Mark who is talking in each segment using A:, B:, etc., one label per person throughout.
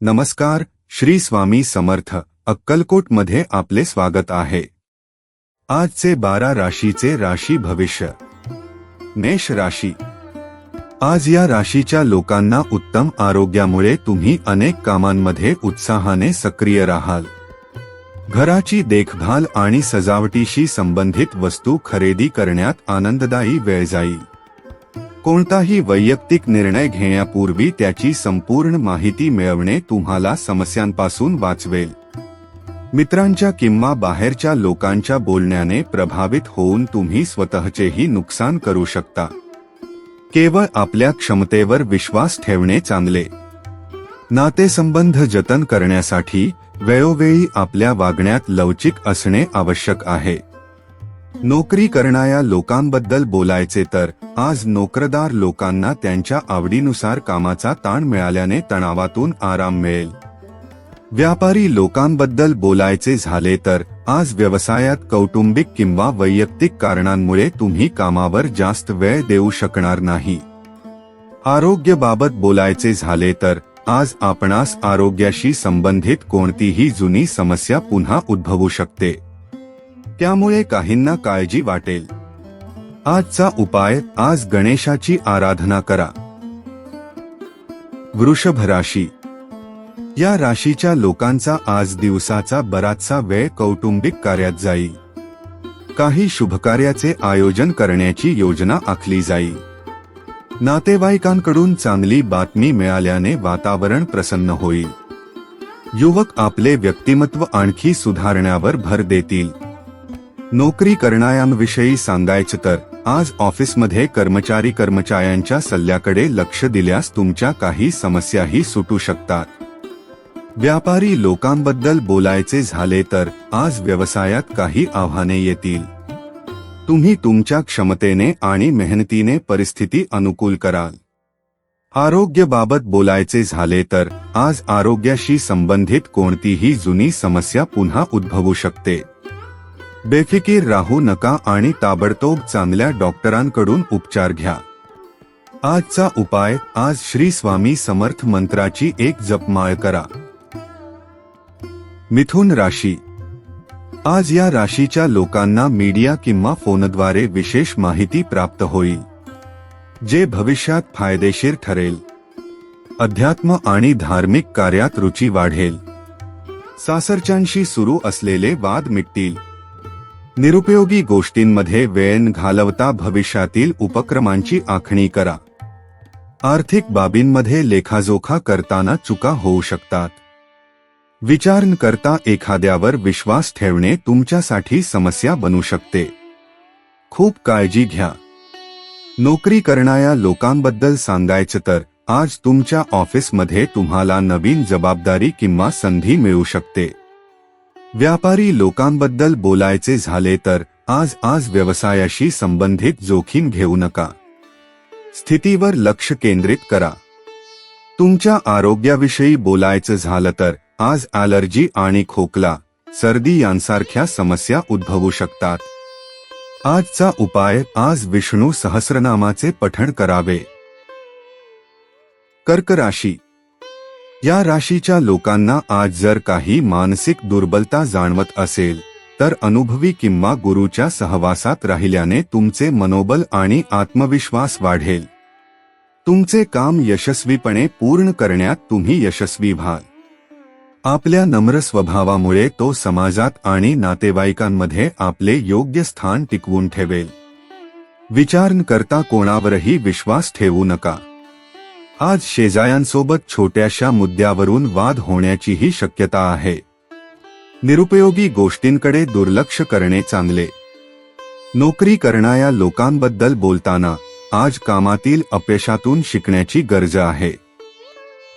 A: नमस्कार श्री स्वामी समर्थ अक्कलकोटमध्ये आपले स्वागत आहे. आजचे बारा राशीचे राशी भविष्य. मेष राशी. आज या राशीच्या लोकांना उत्तम आरोग्यामुळे तुम्ही अनेक कामांमध्ये उत्साहाने सक्रिय राहाल. घराची देखभाल आणि सजावटीशी संबंधित वस्तू खरेदी करण्यात आनंददायी वेळ जाईल. कोणताही वैयक्तिक निर्णय घेण्यापूर्वी त्याची संपूर्ण माहिती मिळवणे तुम्हाला समस्यांपासून वाचवेल. मित्रांच्या किंवा बाहेरच्या लोकांच्या बोलण्याने प्रभावित होऊन तुम्ही स्वतःचेही नुकसान करू शकता. केवळ आपल्या क्षमतेवर विश्वास ठेवणे चांगले. नातेसंबंध जतन करण्यासाठी वेळोवेळी आपल्या वागण्यात लवचिक असणे आवश्यक आहे. नोकरी करणाऱ्या लोकांबद्दल बोलायचे तर आज नोकरदार लोकांना त्यांच्या आवडीनुसार कामाचा ताण मिळाल्याने तणावातून आराम मिळेल. व्यापारी लोकांबद्दल बोलायचे झाले तर आज व्यवसायात कौटुंबिक किंवा वैयक्तिक कारणांमुळे तुम्ही कामावर जास्त वेळ देऊ शकणार नाही. आरोग्यबाबत बोलायचे झाले तर आज आपणास आरोग्याशी संबंधित कोणतीही जुनी समस्या पुन्हा उद्भवू शकते. त्यामुळे काहींना काळजी वाटेल. आजचा उपाय आज गणेशाची आराधना करा. वृषभ राशी. या राशीच्या लोकांचा आज दिवसाचा बराचसा वेळ कौटुंबिक कार्यात जाईल. काही शुभकार्याचे आयोजन करण्याची योजना आखली जाईल. नातेवाईकांकडून चांगली बातमी मिळाल्याने वातावरण प्रसन्न होईल. युवक आपले व्यक्तिमत्व आणखी सुधारण्यावर भर देतील. नोकरी करणाऱ्यांविषयी सांगायचं तर आज ऑफिसमध्ये कर्मचारी कर्मचाऱ्यांच्या सल्ल्याकडे लक्ष दिल्यास तुमच्या काही समस्याही सुटू शकतात. व्यापारी लोकांबद्दल बोलायचे झाले तर आज व्यवसायात काही आव्हाने येतील. तुम्ही तुमच्या क्षमतेने आणि मेहनतीने परिस्थिती अनुकूल कराल. आरोग्याबाबत बोलायचे झाले तर आज आरोग्याशी संबंधित कोणतीही जुनी समस्या पुन्हा उद्भवू शकते. बेफिकीर राहू नका आणि ताबडतोब चांगल्या डॉक्टरांकडून उपचार घ्या. आजचा उपाय आज श्री स्वामी समर्थ मंत्राची एक जपमाळ करा. मिथुन राशी. आज या राशीच्या लोकांना मीडिया किंवा फोनद्वारे विशेष माहिती प्राप्त होईल जे भविष्यात फायदेशीर ठरेल. अध्यात्म आणि धार्मिक कार्यात रुची वाढेल. सासरच्यांशी सुरू असलेले वाद मिटतील. निरुपयोगी गोष्टींमध्ये वेळ घालवता भविष्यातील उपक्रमांची आखणी करा. आर्थिक बाबींमध्ये लेखाजोखा करताना चुका होऊ शकतात. विचार करता एखाद्यावर विश्वास ठेवणे तुमच्यासाठी समस्या बनू शकते. खूप काळजी घ्या. नोकरी करणाऱ्या लोकांबद्दल सांगायचं तर आज तुमच्या ऑफिसमध्ये तुम्हाला नवीन जबाबदारी किंवा संधी मिळू शकते. व्यापारी लोकांबद्दल बोलायचे झाले तर आज आज व्यवसायाशी संबंधित जोखीम घेऊ नका. स्थितीवर लक्ष केंद्रित करा. तुमच्या आरोग्याविषयी बोलायचं झालं तर आज ॲलर्जी आणि खोकला सर्दी यांसारख्या समस्या उद्भवू शकतात. आजचा उपाय आज विष्णू सहस्रनामाचे पठण करावे. कर्क राशी या राशीच्या लोकांना आज जर काही मानसिक दुर्बलता जाणवत असेल तर अनुभवी किंवा गुरुच्या सहवासात राहिल्याने तुमचे मनोबल आणि आत्मविश्वास वाढेल. तुमचे काम यशस्वीपणे पूर्ण करण्यात तुम्ही यशस्वी व्हाल. आपल्या नम्र स्वभावामुळे तो समाजात आणि नातेवाईकांमध्ये आपले योग्य स्थान टिकवून ठेवेल. विचार करता कोणावरही विश्वास ठेवू नका. आज शेजायांसोबत छोट्याशा मुद्द्यावरून वाद होण्याचीही शक्यता आहे. निरुपयोगी गोष्टींकडे दुर्लक्ष करणे चांगले. नोकरी करणाऱ्या लोकांबद्दल बोलताना आज कामातील अपयशातून शिकण्याची गरज आहे.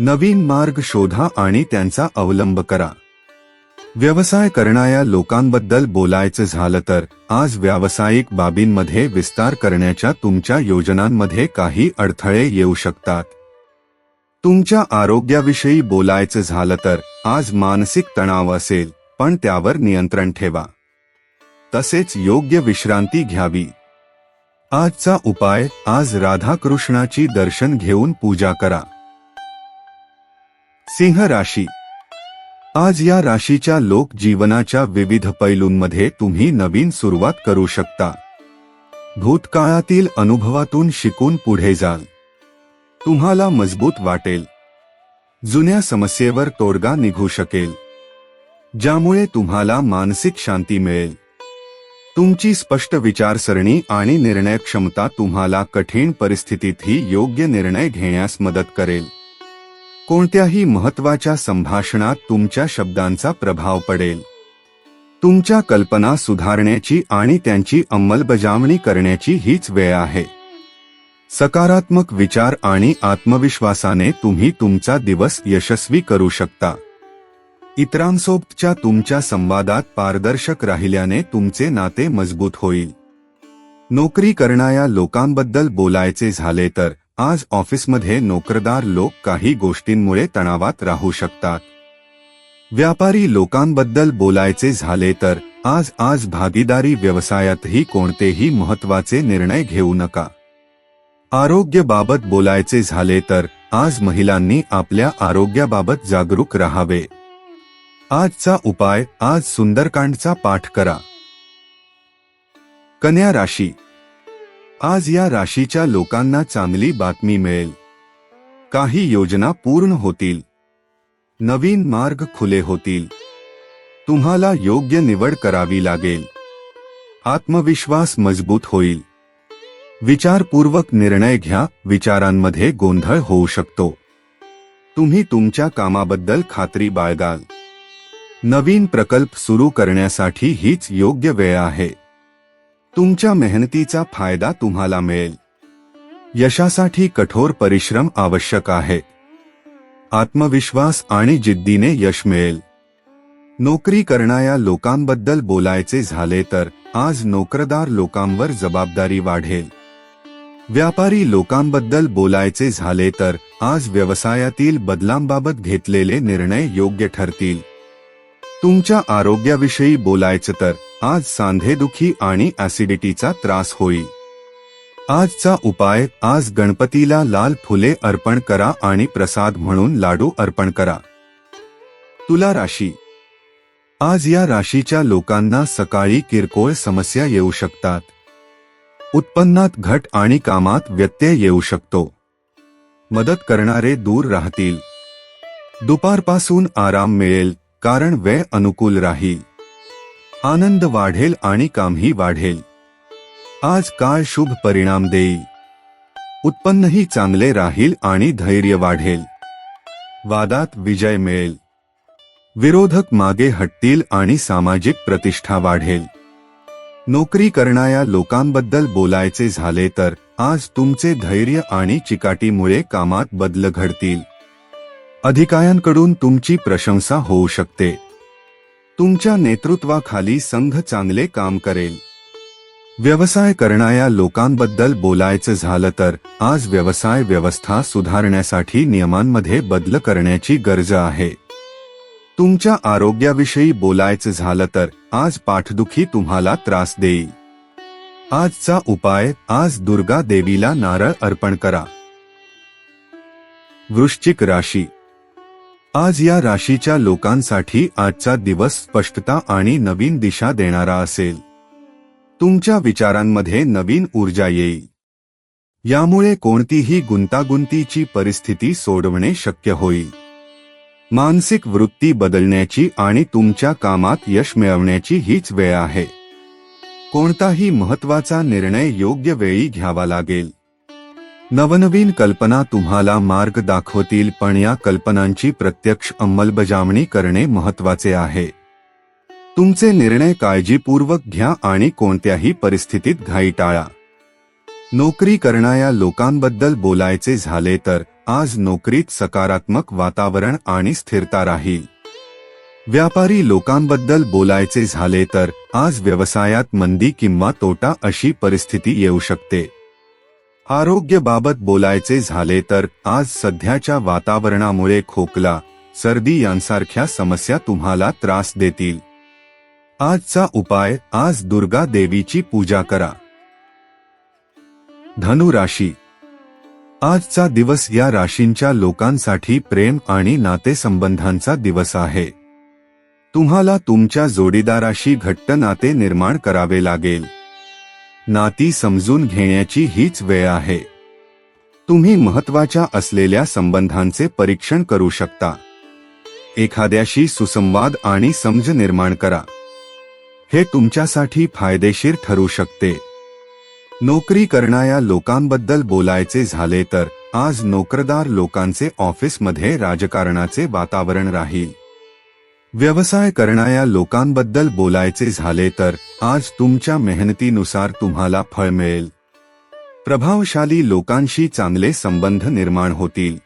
A: नवीन मार्ग शोधा आणि त्यांचा अवलंब करा. व्यवसाय करणाऱ्या लोकांबद्दल बोलायचं झालं तर आज व्यावसायिक बाबींमध्ये विस्तार करण्याच्या तुमच्या योजनांमध्ये काही अडथळे येऊ शकतात. तुमच्या आरोग्याविषयी बोलायचं झालं तर आज मानसिक तणाव असेल पण त्यावर नियंत्रण ठेवा. तसेच योग्य विश्रांती घ्यावी. आजचा उपाय आज राधाकृष्णाची दर्शन घेऊन पूजा करा. सिंह राशी. आज या राशीच्या लोक जीवनाच्या विविध पैलूंमध्ये तुम्ही नवीन सुरुवात करू शकता. भूतकाळातील अनुभवातून शिकून पुढे जाल. तुम्हाला मजबूत वाटेल. जुन्या समस्येवर तोडगा निघू शकेल. ज्यामुळे तुम्हाला मानसिक शांती मिळेल. तुमची स्पष्ट विचारसरणी आणि निर्णय क्षमता तुम्हाला कठीण परिस्थितीतही योग्य निर्णय घेण्यास मदत करेल. कोणत्याही महत्त्वाच्या संभाषणात तुमच्या शब्दांचा प्रभाव पडेल. तुमच्या कल्पना सुधारण्याची आणि त्यांची अंमलबजावणी करण्याची हीच वेळ आहे. सकारात्मक विचार आणि आत्मविश्वासाने तुम्ही तुमचा दिवस यशस्वी करू शकता. इतरांसोबतच्या तुमच्या संवादात पारदर्शक राहिल्याने तुमचे नाते मजबूत होईल. नोकरी करणाऱ्या लोकांबद्दल बोलायचे झाले तर आज ऑफिसमध्ये नोकरदार लोक काही गोष्टींमुळे तणावात राहू शकतात. व्यापारी लोकांबद्दल बोलायचे झाले तर आज आज भागीदारी व्यवसायातही कोणतेही महत्त्वाचे निर्णय घेऊ नका. आरोग्याबाबत बोलायचे झाले तर आज महिलांनी आपल्या आरोग्याबाबत जागरूक राहावे. आजचा उपाय आज सुंदरकांडचा पाठ करा. कन्या राशी. आज या राशीच्या लोकांना चांगली बातमी मिळेल. काही योजना पूर्ण होतील. नवीन मार्ग खुले होतील. तुम्हाला योग्य निवड करावी लागेल. आत्मविश्वास मजबूत होईल. विचारपूर्वक निर्णय घ्या विचारांमध्ये गोंधळ होऊ शकतो. तुम्ही तुमच्या कामाबद्दल खात्री बाळगाल. नवीन प्रकल्प सुरू करण्यासाठी हीच योग्य वेळ आहे. तुमच्या मेहनतीचा फायदा तुम्हाला मिळेल. यशासाठी कठोर परिश्रम आवश्यक आहे. आत्मविश्वास आणि जिद्दीने यश मिळेल. नोकरी करणाऱ्या लोकांबद्दल बोलायचे झाले तर आज नोकरदार लोकांवर जबाबदारी वाढेल. व्यापारी लोकांबद्दल बोलायचे झाले तर आज व्यवसायातील बदलांबाबत घेतलेले निर्णय योग्य ठरतील. तुमच्या आरोग्याविषयी बोलायचं तर आज सांधेदुखी आणि ऍसिडिटीचा त्रास होईल. आजचा उपाय आज गणपतीला लाल फुले अर्पण करा आणि प्रसाद म्हणून लाडू अर्पण करा. तुला राशी. आज या राशीच्या लोकांना सकाळी किरकोळ समस्या येऊ शकतात. उत्पन्नात घट आणि कामात व्यत्यय येऊ शकतो. मदत करणारे दूर राहतील. दुपारपासून आराम मिळेल कारण वेळ अनुकूल राहील. आनंद वाढेल आणि कामही वाढेल. आज काळ शुभ परिणाम देईल. उत्पन्नही चांगले राहील आणि धैर्य वाढेल. वादात विजय मिळेल. विरोधक मागे हटतील आणि सामाजिक प्रतिष्ठा वाढेल. नोकरी करणाऱ्या लोकांबद्दल बोलायचे झाले तर आज तुमचे धैर्य आणि चिकाटीमुळे कामात बदल घडतील. अधिकाऱ्यांकडून तुमची प्रशंसा होऊ शकते. तुमच्या नेतृत्वाखाली संघ चांगले काम करेल. व्यवसाय करणाऱ्या लोकांबद्दल बोलायचं झालं तर आज व्यवसाय व्यवस्था सुधारण्यासाठी नियमांमध्ये बदल करण्याची गरज आहे. तुमच्या आरोग्याविषयी बोलायचं झालं तर आज पाठदुखी तुम्हाला त्रास देईल. आजचा उपाय आज दुर्गा देवीला नारळ अर्पण करा. वृश्चिक राशी. आज या राशीच्या लोकांसाठी आजचा दिवस स्पष्टता आणि नवीन दिशा देणारा असेल. तुमच्या विचारांमध्ये नवीन ऊर्जा येईल. यामुळे कोणतीही गुंतागुंतीची परिस्थिती सोडवणे शक्य होईल. मानसिक वृत्ती बदलण्याची आणि तुमच्या कामात यश मिळवण्याची हीच वेळ आहे. कोणताही महत्त्वाचा निर्णय योग्य वेळी घ्यावा लागेल. नवनवीन कल्पना तुम्हाला मार्ग दाखवतील पण या कल्पनांची प्रत्यक्ष अंमलबजावणी करणे महत्त्वाचे आहे. तुमचे निर्णय काळजीपूर्वक घ्या आणि कोणत्याही परिस्थितीत घाई टाळा नोकरी करणाऱ्या लोकांबद्दल बोलायचे झाले तर आज नोकरीत सकारात्मक वातावरण आणि स्थिरता राहील. व्यापारी लोकांबद्दल बोलायचे झाले तर आज व्यवसायात मंदी किंवा तोटा अशी परिस्थिती येऊ शकते. आरोग्यबाबत बोलायचे झाले तर आज सध्याच्या वातावरणामुळे खोकला सर्दी यांसारख्या समस्या तुम्हाला त्रास देतील. आजचा उपाय आज दुर्गा देवीची पूजा करा. धनु राशी आजचा दिवस या राशींच्या लोकांसाठी प्रेम आणि नातेसंबंधांचा दिवस आहे. तुम्हाला तुमच्या जोडीदाराशी घट्ट नाते निर्माण करावे लागेल. नाती समजून घेण्याची हीच वेळ आहे. तुम्ही महत्त्वाच्या असलेल्या संबंधांचे परीक्षण करू शकता. एखाद्याशी सुसंवाद आणि समज निर्माण करा. हे तुमच्यासाठी फायदेशीर ठरू शकते. नोकरी करणाऱ्या लोकांबद्दल बोलायचे झाले तर आज नोकरदार लोकांचे ऑफिसमध्ये राजकारणाचे वातावरण राहील. व्यवसाय करणाऱ्या लोकांबद्दल बोलायचे झाले तर आज तुमच्या मेहनतीनुसार तुम्हाला फळ मिळेल. प्रभावशाली लोकांशी चांगले संबंध निर्माण होतील.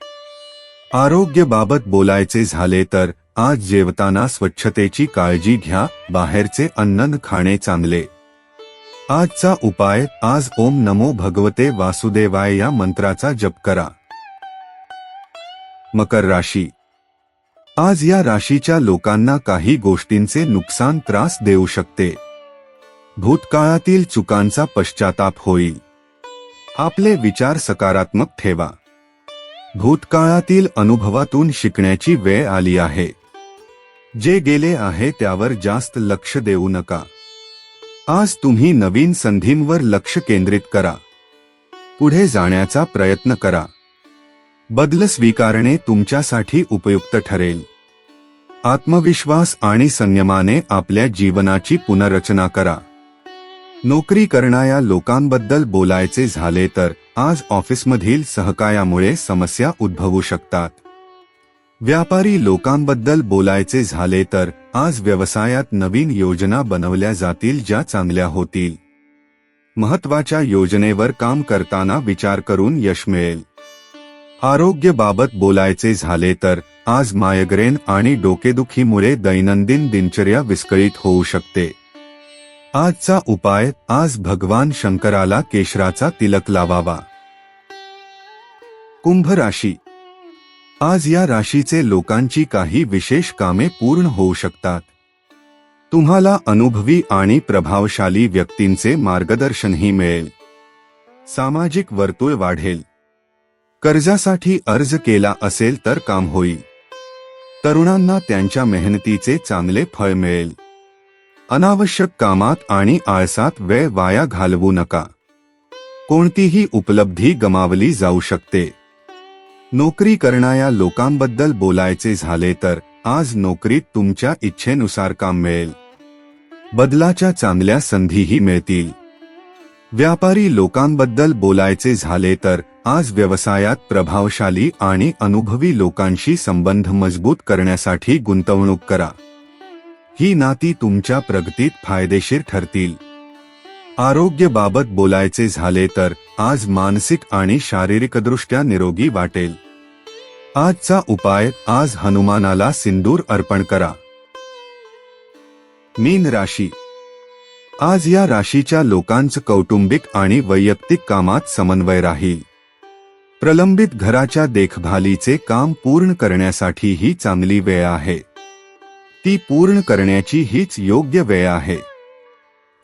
A: आरोग्याबाबत बोलायचे झाले तर आज जेवताना स्वच्छतेची काळजी घ्या बाहेरचे अन्न खाणे चांगले. आजचा उपाय आज ओम नमो भगवते वासुदेवाय या मंत्राचा जप करा. मकर राशी. आज या राशीच्या लोकांना काही गोष्टींचे नुकसान त्रास देऊ शकते. भूतकाळातील चुकांचा पश्चाताप होईल. आपले विचार सकारात्मक ठेवा. भूतकाळातील अनुभवातून शिकण्याची वेळ आली आहे. जे गेले आहे त्यावर जास्त लक्ष देऊ नका. आज तुम्ही नवीन संधींवर लक्ष केंद्रित करा. पुढे जाण्याचा प्रयत्न करा. बदल स्वीकारणे तुमच्यासाठी उपयुक्त ठरेल. आत्मविश्वास आणि संयमाने आपल्या जीवनाची पुनर्रचना करा. नोकरी करणाऱ्या लोकांबद्दल बोलायचे झाले तर आज ऑफिसमधील सहकायामुळे समस्या उद्भवू शकतात. व्यापारी लोकांबद्दल बोलायचे झाले तर आज व्यवसायात नवीन योजना बनवल्या जातील ज्या चांगल्या होतील. महत्त्वाच्या योजनेवर काम करताना विचार करून यश मिळेल. आरोग्यबाबत बोलायचे झाले तर आज मायग्रेन आणि डोकेदुखीमुळे दैनंदिन दिनचर्या विस्कळीत होऊ शकते. आजचा उपाय आज भगवान शंकराला केशराचा तिलक लावावा. कुंभ राशी आज या राशीचे लोकांची काही विशेष कामे पूर्ण होऊ शकतात. तुम्हाला अनुभवी आणि प्रभावशाली व्यक्तींचे मार्गदर्शनही मिळेल. सामाजिक वर्तुळ वाढेल. कर्जासाठी अर्ज केला असेल तर काम होईल. तरुणांना त्यांच्या मेहनतीचे चांगले फळ मिळेल. अनावश्यक कामात आणि आळसात वेळ वाया घालवू नका. कोणतीही उपलब्धी गमावली जाऊ शकते. नोकरी करणाऱ्या लोकांबद्दल बोलायचे झाले तर आज नोकरीत तुमच्या इच्छेनुसार काम मिळेल. बदलाच्या चांगल्या संधीही मिळतील. व्यापारी लोकांबद्दल बोलायचे झाले तर आज व्यवसायात प्रभावशाली आणि अनुभवी लोकांशी संबंध मजबूत करण्यासाठी गुंतवणूक करा. ही नाती तुमच्या प्रगतीत फायदेशीर ठरतील. आरोग्यबाबत बोलायचे झाले तर आज मानसिक आणि शारीरिकदृष्ट्या निरोगी वाटेल. आजचा उपाय आज हनुमानाला सिंदूर अर्पण करा. मीन राशी. आज या राशीच्या लोकांचं कौटुंबिक आणि वैयक्तिक कामात समन्वय राहील. प्रलंबित घराच्या देखभालीचे काम पूर्ण करण्यासाठी ही चांगली वेळ आहे. ती पूर्ण करण्याची हीच योग्य वेळ आहे.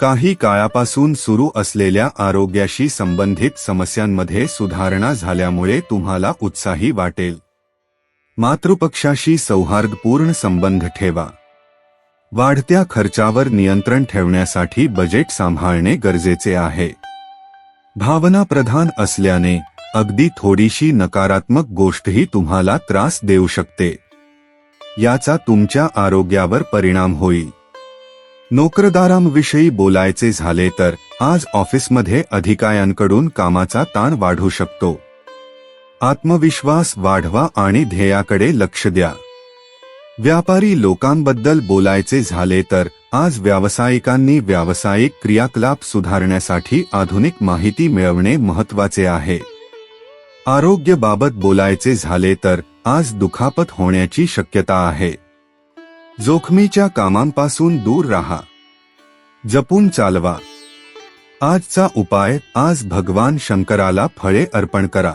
A: काही काळापासून सुरू असलेल्या आरोग्याशी संबंधित समस्यांमध्ये सुधारणा झाल्यामुळे तुम्हाला उत्साही वाटेल. मातृपक्षाशी सौहार्दपूर्ण संबंध ठेवा. वाढत्या खर्चावर नियंत्रण ठेवण्यासाठी बजेट सांभाळणे गरजेचे आहे. भावना प्रधान असल्याने अगदी थोडीशी नकारात्मक गोष्टही तुम्हाला त्रास देऊ शकते. याचा तुमच्या आरोग्यावर परिणाम होईल. नोकरदारांविषयी बोलायचे झाले तर आज ऑफिसमध्ये अधिकाऱ्यांकडून कामाचा ताण वाढू शकतो. आत्मविश्वास वाढवा आणि ध्येयाकडे लक्ष द्या. व्यापारी लोकांबद्दल बोलायचे झाले तर आज व्यावसायिकांनी व्यावसायिक क्रियाकलाप सुधारण्यासाठी आधुनिक माहिती मिळवणे महत्त्वाचे आहे. आरोग्यबाबत बोलायचे झाले तर आज दुखापत होण्याची शक्यता आहे. जोखमीच्या कामांपासून दूर राहा. जपून चालवा. आजचा उपाय आज भगवान शंकराला फळे अर्पण करा.